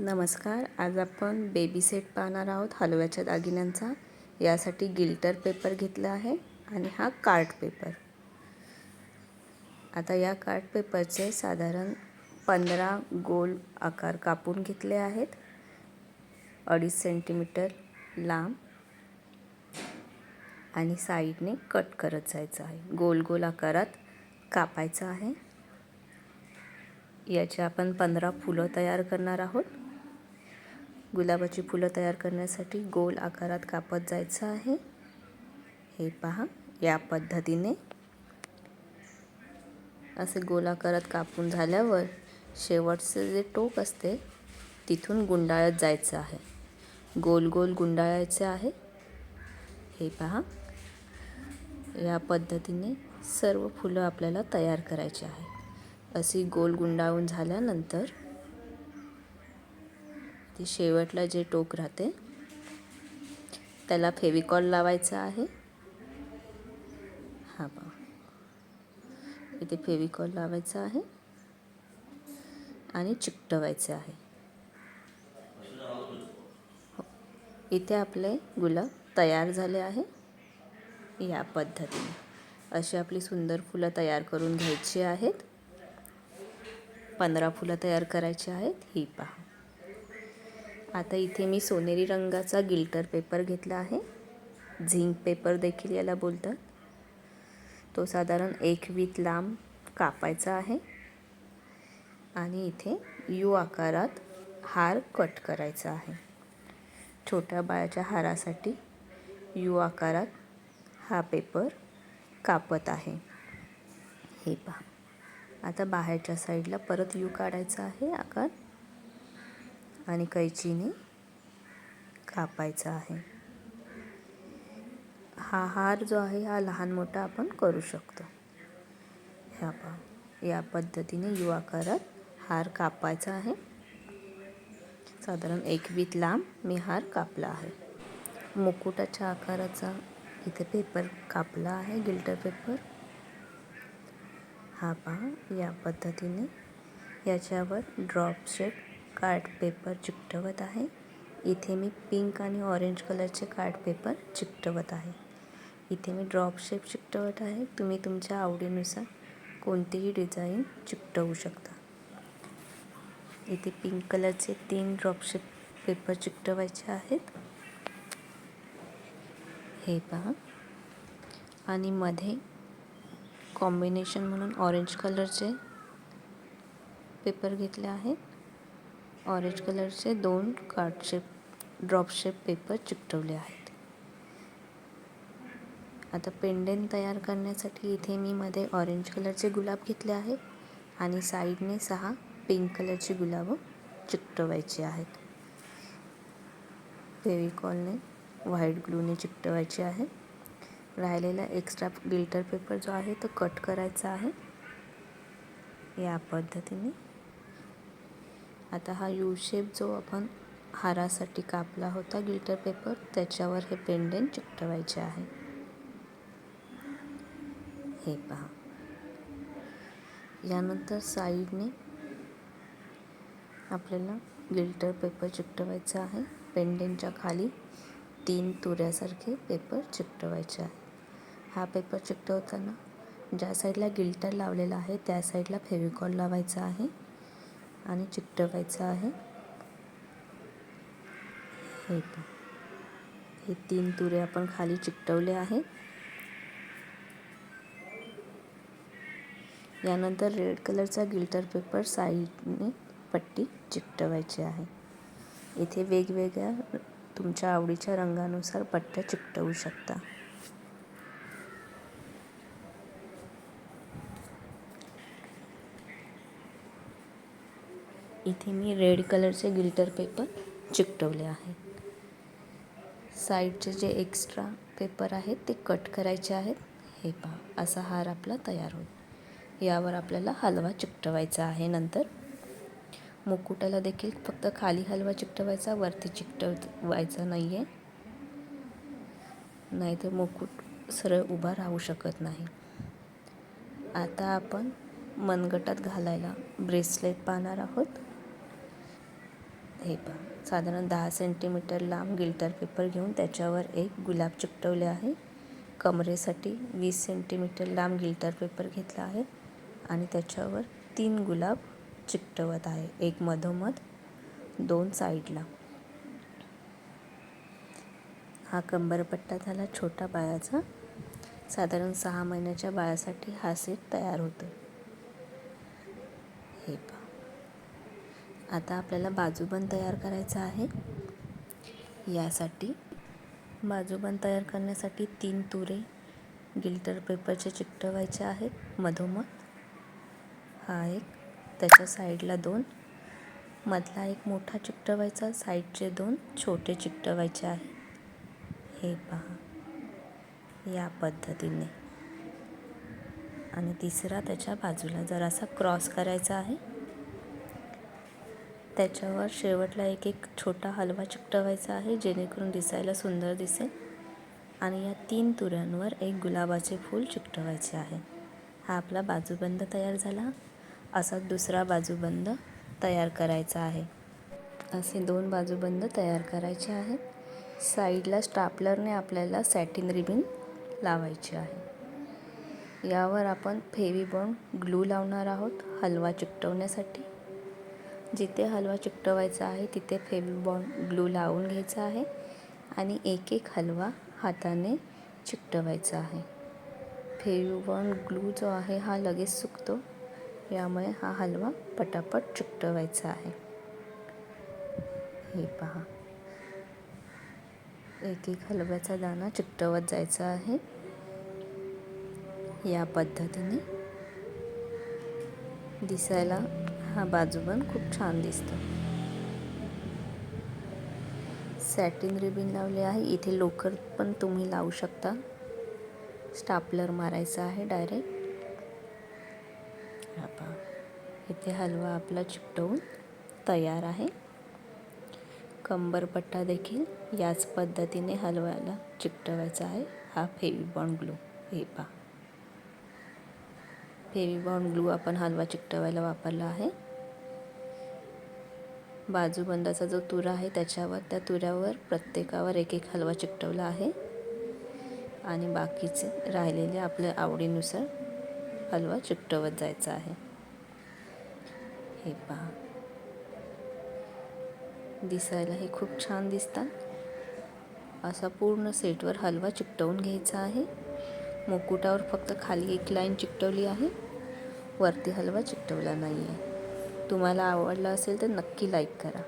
नमस्कार आज आपण बेबी सेट पाहणार आहोत हलव्याच्या दागिन्यांचा. यासाठी गिल्टर पेपर घेतला आहे आणि हा कार्ट पेपर आता या कार्ट पेपरचे साधारण पंधरा गोल आकार कापून घेतले आहेत. अडीच सेंटीमीटर लांब आणि साईडने कट करत जायचं आहे. गोल गोल आकारात कापायचं आहे. याचे आपण पंधरा फुलं तयार करणार आहोत. गुलाबाची फुलं तयार करण्यासाठी गोल आकारात कापत जायचं आहे. हे पहा या पद्धतीने. असे गोल आकारात कापून झाल्यावर शेवटचं जे टोक असते तिथून गुंडाळत जायचं आहे. गोल गोल गुंडाळायचं आहे. हे पहा या पद्धतीने सर्व फुलं आपल्याला तयार करायची आहे. अशी गोल गुंडाळून झाल्यानंतर ती शेवटला जे टोक राहते त्याला फेविकॉल लावायचं आहे. हा बा इथे फेविकॉल लावायचं आहे आणि चिकटवायचं आहे. हो. इथे आपले गुलाब तयार झाले आहे. या पद्धतीने. अशी आपली सुंदर फुलं तयार करून घ्यायची आहेत. पंधरा फुलं तयार करायची आहेत. ही पहा. आता इथे मी सोनेरी रंगाचा गिल्टर पेपर घेतला आहे. झिंक पेपर देखील याला बोलतात. तो साधारण एक वीत लांब कापायचा आहे. आणि इथे यू आकारात हार कट करायचा आहे. छोट्या बाळाच्या हारासाठी यू आकारात हा पेपर कापत आहे. हे पहा. आता बाहेरच्या साईडला परत यू काढायचा आहे आकार. आणि कैचीने कापायचा आहे. हा हार जो आहे हा लहान मोठा आपण करू शकतो. ह्या पहा या पद्धतीने युवा आकारात हार कापायचा आहे. साधारण एक वीत लांब मी हार कापला आहे. मुकुटाच्या आकाराचा इथे पेपर कापला आहे गिल्टर पेपर. हा पहा या पद्धतीने याच्यावर ड्रॉप शेप कार्ड पेपर चिकटवत आहे. इथे मी पिंक आणि ऑरेंज कलरचे कार्ड पेपर चिकटवत आहे. इथे मी ड्रॉप शेप चिकटवत आहे. तुम्ही तुमच्या आवडीनुसार कोणतीही डिझाईन चिकटवू शकता. इथे पिंक कलरचे तीन ड्रॉप शेप पेपर चिकटवायचे आहेत. हे पहा. आणि मध्ये कॉम्बिनेशन म्हणून ऑरेंज कलरचे पेपर घेतले आहेत. ऑरेंज कलरचे दोन कार्डशेप ड्रॉपशेप पेपर चिकटवले आहेत. आता पेंडेंट तयार करण्यासाठी इथे मी मध्ये ऑरेंज कलरचे गुलाब घेतले आहे आणि साईडने सहा पिंक कलरची गुलाबं चिकटवायची आहेत. फेविकॉलने व्हाईट ग्लूने चिकटवायचे आहे. राहिलेला एक्स्ट्रा गिल्टर पेपर जो आहे तो कट करायचा आहे. या पद्धतीने आता हा यू शेप जो आपण हारासाठी कापला होता गिल्टर पेपर त्याच्यावर हे पेंडेंट चिकटवायचे आहे. हे पहा. यानंतर साईडने आपल्याला गिल्टर पेपर चिकटवायचा आहे. पेंडेंटच्या खाली तीन तुऱ्यासारखे पेपर चिकटवायचे आहे. हा पेपर चिकटवताना ज्या साईडला गिल्टर लावलेला आहे त्या साईडला फेविकॉल लावायचा आहे. आणि चिकटवायचं आहे. हे हे तीन तुरे आपण खाली चिकटवले आहे यानंतर रेड कलरचा गिल्टर पेपर साईडने पट्टी चिकटवायची आहे. इथे वेगवेगळ्या तुमच्या आवडीच्या रंगानुसार पट्ट्या चिकटवू शकता. इथे मी रेड कलरचे गिल्टर पेपर चिकटवले आहेत. साईडचे जे एक्स्ट्रा पेपर आहेत ते कट करायचे आहेत. हे पहा असा हार आपला तयार होईल. यावर आपल्याला हलवा चिकटवायचा आहे नंतर. मुकुटाला देखील फक्त खाली हलवा चिकटवायचा वरती चिकटवायचा नाही आहे नाहीतर मुकुट सरळ उभा राहू शकत नाही. आता आपण मनगटात घालायला ब्रेसलेट पाहणार आहोत. हे पहा. साधारण दहा सेंटीमीटर लांब गिल्टर पेपर घेऊन त्याच्यावर एक गुलाब चिकटवले आहे. कमरेसाठी वीस सेंटीमीटर लांब गिल्टर पेपर घेतला आहे आणि त्याच्यावर तीन गुलाब चिकटवत आहे. एक मधोमध दोन साईडला. हा कंबरपट्टा झाला छोटा बाळाचा. साधारण सहा महिन्याच्या बाळासाठी हा सेट तयार होतो. हे पहा. आता आपल्याला बाजूबंद तयार करायचा आहे. यासाठी बाजूबंद तयार करण्यासाठी तीन तुरे गिल्टर पेपरचे चिकटवायचे आहेत. मधोमध. हा एक. त्याच्या साईडला दोन. मधला एक मोठा चिकटवायचा साईडचे दोन छोटे चिकटवायचे आहे. हे पहा. या पद्धतीने. आणि तिसरा त्याच्या बाजूला जरासा क्रॉस करायचा आहे. त्याच्यावर शेवटला एक एक छोटा हलवा चिकटवायचा आहे जेणेकरून दिसायला सुंदर दिसेल. आणि या तीन तुऱ्यांवर एक गुलाबाचे फूल चिकटवायचे आहे. हा आपला बाजूबंद तयार झाला. असा दुसरा बाजूबंद तयार करायचा आहे. असे दोन बाजूबंद तयार करायचे आहेत साईडला स्टापलरने आपल्याला सॅटिन रिबिन लावायची आहे. यावर आपण फेविबॉन ग्लू लावणार आहोत हलवा चिकटवण्यासाठी. जिथे हलवा चिकटवायचा आहे तिथे फेविबॉन ग्लू लावून घ्यायचा आहे आणि एक एक हलवा हाताने चिकटवायचा आहे. फेविबॉन ग्लू जो आहे हा लगेच सुकतो. यामुळे हा हलवा पटापट चिकटवायचा आहे. हे पहा. एक एक हलव्याचा दाणा चिकटवत जायचा आहे. या पद्धतीने दिसायला हा बाजूबंद खूप छान दिसतो. सॅटिन रिबिन लावले आहे. इथे लोकर पण तुम्ही लावू शकता. स्टापलर मारायचा आहे डायरेक्ट हा पहा. इथे हलवा आपला चिकटवून तयार आहे. कंबरपट्टा देखील याच पद्धतीने हलव्याला चिकटवायचा आहे. हा फेविबॉन ग्लू. हे पहा. फेविबॉन ग्लू आपण हलवा चिकटवायला वापरला आहे. बाजूबंदाचा जो तुरा आहे त्याच्यावर त्या तुऱ्यावर प्रत्येकावर एक एक हलवा चिकटवला आहे. आणि बाकीचे राहिलेले आपल्या आवडीनुसार हलवा चिकटवत जायचा आहे. हे पहा. दिसायला हे खूप छान दिसतात. असा पूर्ण सेटवर हलवा चिकटवून घ्यायचा आहे. मुकुटावर फक्त खाली एक लाईन चिकटवली आहे. वरती हलवा चिकटवला नाही आहे तुम्हाला आवडला असेल तर नक्की लाईक करा.